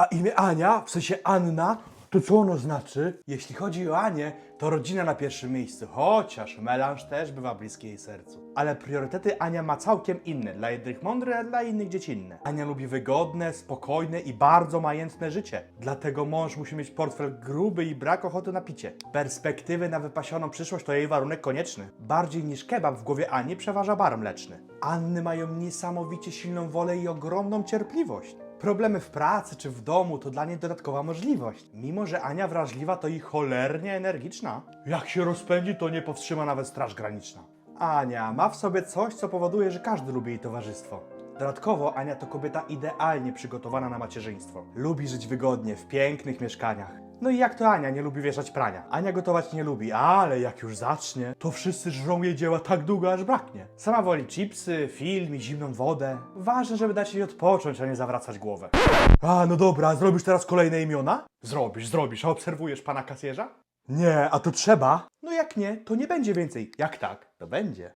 A imię Ania, w sensie Anna, to co ono znaczy? Jeśli chodzi o Anię, to rodzina na pierwszym miejscu, chociaż melanż też bywa bliski jej sercu. Ale priorytety Ania ma całkiem inne. Dla jednych mądre, a dla innych dziecinne. Ania lubi wygodne, spokojne i bardzo majętne życie. Dlatego mąż musi mieć portfel gruby i brak ochoty na picie. Perspektywy na wypasioną przyszłość to jej warunek konieczny. Bardziej niż kebab w głowie Ani przeważa bar mleczny. Anny mają niesamowicie silną wolę i ogromną cierpliwość. Problemy w pracy czy w domu to dla niej dodatkowa możliwość. Mimo, że Ania wrażliwa, to i cholernie energiczna. Jak się rozpędzi, to nie powstrzyma nawet Straż Graniczna. Ania ma w sobie coś, co powoduje, że każdy lubi jej towarzystwo. Dodatkowo Ania to kobieta idealnie przygotowana na macierzyństwo. Lubi żyć wygodnie, w pięknych mieszkaniach. No i jak to Ania nie lubi wieszać prania? Ania gotować nie lubi, ale jak już zacznie, to wszyscy żrą jej dzieła tak długo, aż braknie. Sama woli chipsy, film i zimną wodę. Ważne, żeby dać jej odpocząć, a nie zawracać głowę. A, no dobra, zrobisz teraz kolejne imiona? Zrobisz, zrobisz, a obserwujesz pana kasjerza? Nie, a to trzeba? No jak nie, to nie będzie więcej. Jak tak, to będzie.